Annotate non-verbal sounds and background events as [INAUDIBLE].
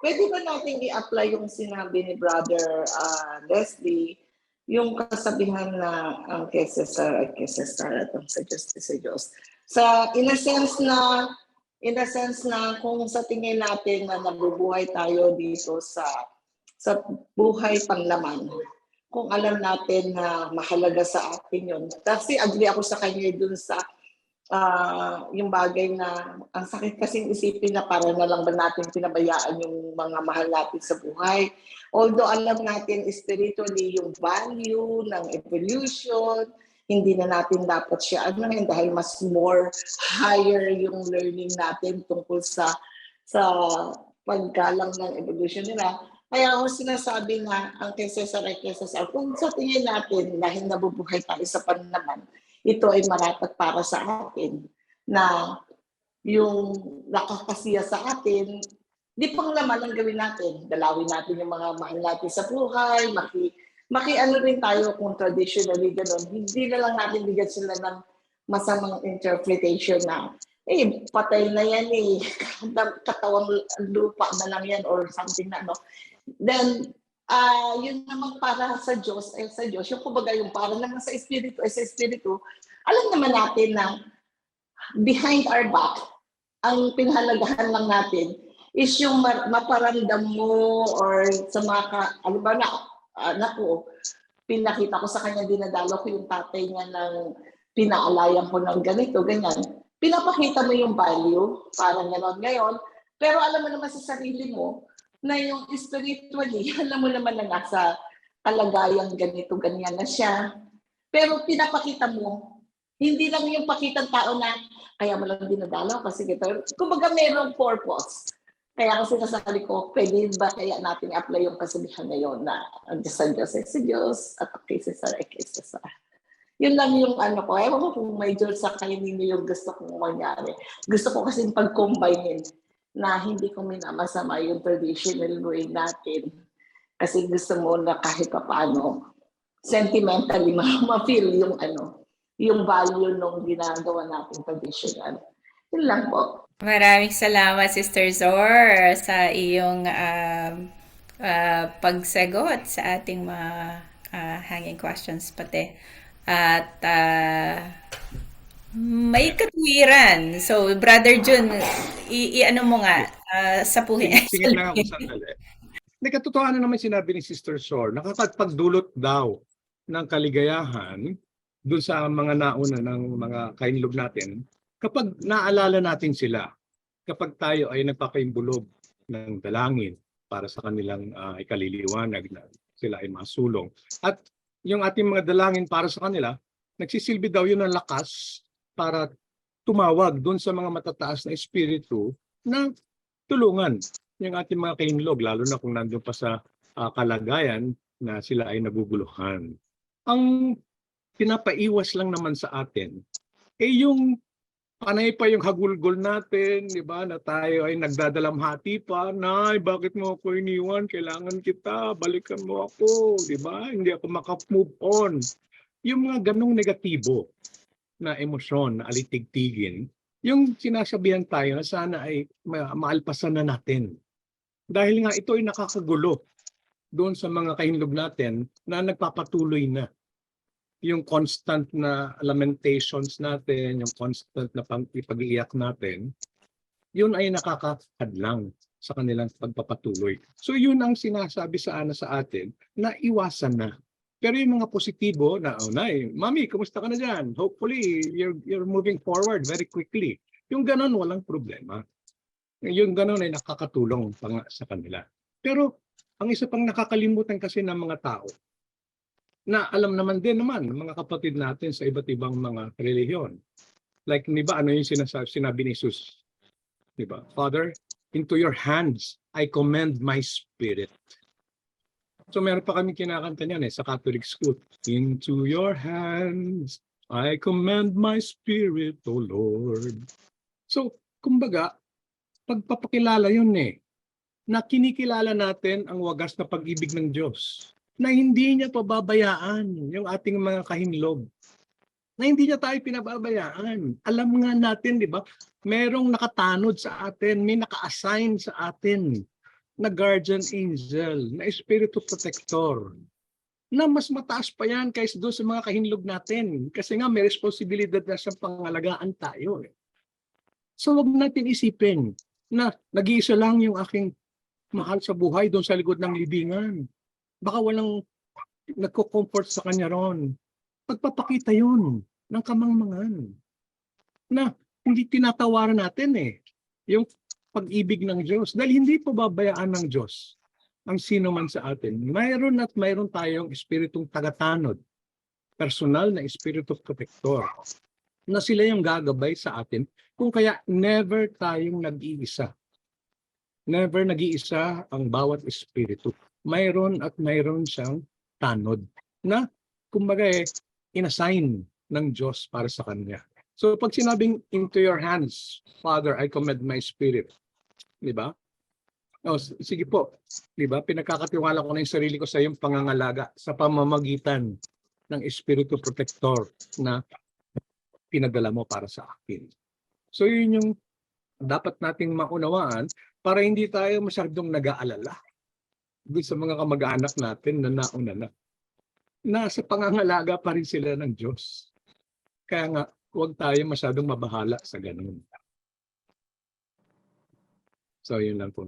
pwede ba natin i-apply yung sinabi ni Brother ah, Leslie, yung kasabihan na ang kay Cesar at kay Cesar at ang sa Diyos sa Diyos. Sa, in a sense na, in a sense na kung sa tingin natin na nabubuhay tayo dito sa sa buhay panglaman, kung alam natin na mahalaga sa atin yun. Kasi agree ako sa kanya dun sa ah, yung bagay na ang sakit kasing isipin na para na lang ba natin pinabayaan yung mga mahal natin sa buhay. Although alam natin spiritually yung value ng evolution, hindi na natin dapat siya ano yun dahil mas more higher yung learning natin tungkol sa sa paggalang ng evolution nila. Kaya ako sinasabi na ang Cesar ay kay Cesar, kung sa tingin natin dahil nabubuhay tayo sa panlaman, ito ay marapat para sa atin na yung nakakasiya sa atin, di pang laman ang gawin natin. Dalawin natin yung mga mahal natin sa buhay, maki, maki ano rin tayo kung traditionally ganun. Hindi na lang natin bigyan sila ng masamang interpretation na eh, patay na yan eh. [LAUGHS] Katawang lupa na lang yan or something na ano. Then, ah yun naman para sa Diyos, eh sa Diyos, yung kumbaga yung para naman sa Espiritu, eh sa Espiritu, alam naman natin na behind our back, ang pinhalagahan lang natin is yung ma- maparamdam mo or sa mga, ka, ano ba na, anak ko, pinakita ko sa kanya, dinadalo ko yung tatay niya ng pinaalayan ko ng ganito, ganyan. Pinapakita mo yung value, parang gano'n ngayon, pero alam mo naman sa sarili mo, na yung spiritually, [LAUGHS] alam mo naman na nasa kalagayang ganito, ganyan na siya. Pero pinapakita mo, hindi lang yung pakitang tao na kaya mo lang dinadalaw kasi gito. Kumbaga mayroong purpose. Kaya ako sinasabi ko, pwede ba kaya natin apply yung kasabihan na yun na ang Diyos sa Diyos ay si Diyos at ang kay Cesar ay kay Cesar. Yun lang yung ano ko. Ewan ko kung may Diyos sa kayo ninyo yung gusto kong mangyari. Gusto ko kasi pag-combine na hindi ko minamasama yung traditional way natin. Kasi gusto mo na kahit pa paano, sentimentally ma- [LAUGHS] ma-feel yung ano, yung value nung ginagawa natin traditional. Yun lang po. Maraming salamat, Sister Zor, sa iyong um, uh, pagsagot sa ating mga uh, hanging questions pati. At uh, may katwiran. So, Brother Jun, i-ano mo nga, uh, sa puhin. Sige lang ako sandali. Nagkatotohanan naman sinabi ni Sister Sor, nakakapagdulot daw ng kaligayahan dun sa mga nauna ng mga kainlog natin kapag naalala natin sila, kapag tayo ay nagpapaimbulog ng dalangin para sa kanilang uh, ikaliliwanag na sila ay masulong. At yung ating mga dalangin para sa kanila, nagsisilbi daw yun ng lakas para tumawag doon sa mga matataas na espiritu na tulungan yung ating mga kainlog, lalo na kung nandun pa sa uh, kalagayan na sila ay naguguluhan. Ang pinapaiwas lang naman sa atin, eh yung panay pa yung hagulgol natin, di ba, na tayo ay nagdadalamhati pa, Nay, bakit mo ako iniwan? Kailangan kita, balikan mo ako, di ba? Hindi ako makamove on. Yung mga ganong negatibo na emosyon na alitigtigin, yung sinasabihan tayo na sana ay ma- maalpasan na natin. Dahil nga ito ay nakakagulo doon sa mga kahinlog natin na nagpapatuloy na yung constant na lamentations natin, yung constant na pag- pag-iiyak natin, yun ay nakakahadlang sa kanilang pagpapatuloy. So yun ang sinasabi sa ana sa atin na iwasan na. Pero yung mga positibo na, oh, nay, mami, kumusta ka na dyan? Hopefully, you're, you're moving forward very quickly. Yung ganon, walang problema. Yung ganon ay nakakatulong pa sa kanila. Pero ang isa pang nakakalimutan kasi ng mga tao, na alam naman din naman ng mga kapatid natin sa iba't ibang mga relihiyon. Like, di ba, ano yung sinasabi, sinabi ni Jesus? Di ba? Father, into your hands I commend my spirit. So meron pa kami kinakanta niyan eh sa Catholic school. Into your hands I commend my spirit, O Lord. So, kumbaga, pagpapakilala yun eh, na kinikilala natin ang wagas na pag-ibig ng Diyos na hindi niya pababayaan yung ating mga kahinlog. Na hindi niya tayo pinababayaan. Alam nga natin, di ba? Merong nakatanod sa atin, may naka-assign sa atin na guardian angel, na espiritu protector, na mas mataas pa yan kaysa doon sa mga kahinlog natin. Kasi nga may responsibilidad na sa pangalagaan tayo. Eh. So wag natin isipin na nag-iisa lang yung aking mahal sa buhay doon sa likod ng libingan. Baka walang nagko-comfort sa kanya ron. Pagpapakita yun ng kamangmangan na hindi tinatawaran natin eh. Yung pag-ibig ng Diyos. Dahil hindi po babayaan ng Diyos ang sino man sa atin. Mayroon at mayroon tayong espiritong tagatanod. Personal na espiritu protector. Na sila yung gagabay sa atin. Kung kaya never tayong nag-iisa. Never nag-iisa ang bawat espiritu. Mayroon at mayroon siyang tanod na kumbaga eh, inassign ng Diyos para sa kanya. So pag sinabing into your hands, Father, I commend my spirit. Di ba? O, s- sige po. Di ba? Pinagkakatiwala ko na yung sarili ko sa iyong pangangalaga sa pamamagitan ng Espiritu Protector na pinadala mo para sa akin. So yun yung dapat nating maunawaan para hindi tayo masyadong nag-aalala doon sa mga kamag-anak natin na nauna na. Nasa pangangalaga pa rin sila ng Diyos. Kaya nga, huwag tayo masyadong mabahala sa ganun. So, yun lang po.